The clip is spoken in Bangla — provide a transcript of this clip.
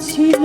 ছিল।